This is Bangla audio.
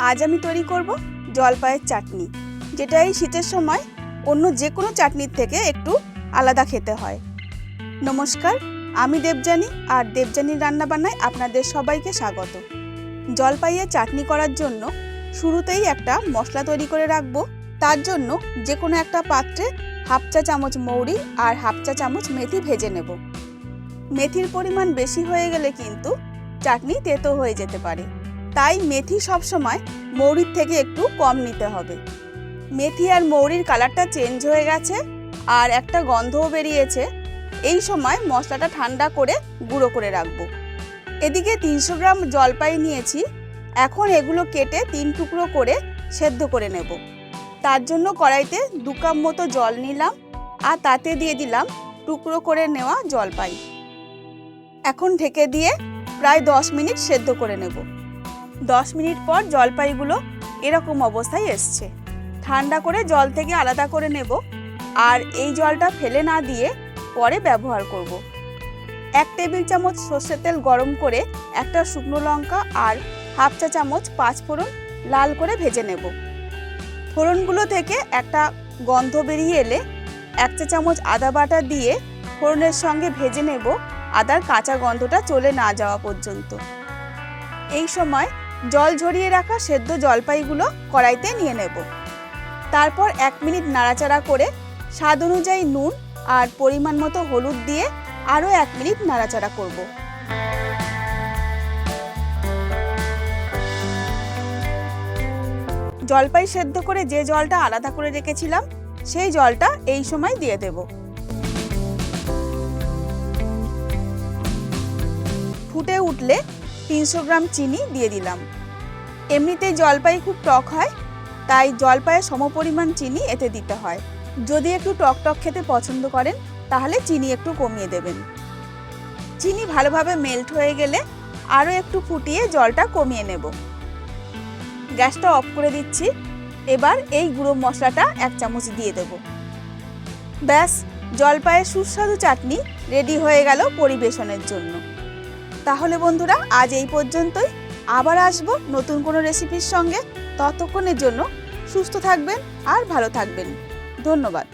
আজ আমি তৈরি করব জলপাইয়ের চাটনি যেটা এই শীতের সময় অন্য যে কোনো চাটনির থেকে একটু আলাদা খেতে হয়। নমস্কার, আমি দেবযানী আর দেবযানীর রান্নাবান্নায় আপনাদের সবাইকে স্বাগত। জলপাইয়ের চাটনি করার জন্য শুরুতেই একটা মশলা তৈরি করে রাখব। তার জন্য যে কোনো একটা পাত্রে হাফ চা চামচ মৌরি আর হাফ চা চামচ মেথি ভেজে নেব। মেথির পরিমাণ বেশি হয়ে গেলে কিন্তু চাটনি তেতো হয়ে যেতে পারে। তাই মেথি সবসময় মৌরির থেকে একটু কম নিতে হবে। মেথি আর মৌরির কালারটা চেঞ্জ হয়ে গেছে আর একটা গন্ধও বেরিয়েছে। এই সময় মশলাটা ঠান্ডা করে গুঁড়ো করে রাখব। এদিকে তিনশো গ্রাম জলপাই নিয়েছি। এখন এগুলো কেটে তিন টুকরো করে সেদ্ধ করে নেব। তার জন্য কড়াইতে দু কাপ মতো জল নিলাম আর তাতে দিয়ে দিলাম টুকরো করে নেওয়া জলপাই। এখন ঢেকে দিয়ে প্রায় দশ মিনিট সেদ্ধ করে নেব। দশ মিনিট পর জলপাইগুলো এরকম অবস্থায় এসছে। ঠান্ডা করে জল থেকে আলাদা করে নেব আর এই জলটা ফেলে না দিয়ে পরে ব্যবহার করব। এক টেবিল চামচ সর্ষের তেল গরম করে একটা শুকনো লঙ্কা আর হাফ চা চামচ পাঁচ ফোড়ন লাল করে ভেজে নেব। ফোড়নগুলো থেকে একটা গন্ধ বেরিয়ে এলে এক চা চামচ আদা বাটা দিয়ে ফোড়নের সঙ্গে ভেজে নেব। আদার কাঁচা গন্ধটা চলে না যাওয়া পর্যন্ত। এই সময় জল ঝরিয়ে রাখা সেদ্ধ জলপাইগুলো কড়াইতে নিয়ে নেব। তারপর এক মিনিট নাড়াচাড়া করে স্বাদ অনুযায়ী নুন আর পরিমাণ মতো হলুদ দিয়ে আরও এক মিনিট নাড়াচাড়া করব। জলপাই সেদ্ধ করে যে জলটা আলাদা করে রেখেছিলাম, সেই জলটা এই সময় দিয়ে দেব। ফুটে উঠলে তিনশো গ্রাম চিনি দিয়ে দিলাম। এমনিতেই জলপাই খুব টক হয়, তাই জলপাইয়ের সমপরিমাণ চিনি এতে দিতে হয়। যদি একটু টক টক খেতে পছন্দ করেন, তাহলে চিনি একটু কমিয়ে দেবেন। চিনি ভালোভাবে মেল্ট হয়ে গেলে আরও একটু ফুটিয়ে জলটা কমিয়ে নেব। গ্যাসটা অফ করে দিচ্ছি, এবার এই গুঁড়ো মশলাটা এক চামচ দিয়ে দেব। ব্যাস জলপাইয়ের সুস্বাদু চাটনি রেডি হয়ে গেল পরিবেশনের জন্য। তাহলে বন্ধুরা, আজ এই পর্যন্তই। আবার আসব নতুন কোনো রেসিপির সঙ্গে। ততক্ষণের জন্য সুস্থ থাকবেন আর ভালো থাকবেন। ধন্যবাদ।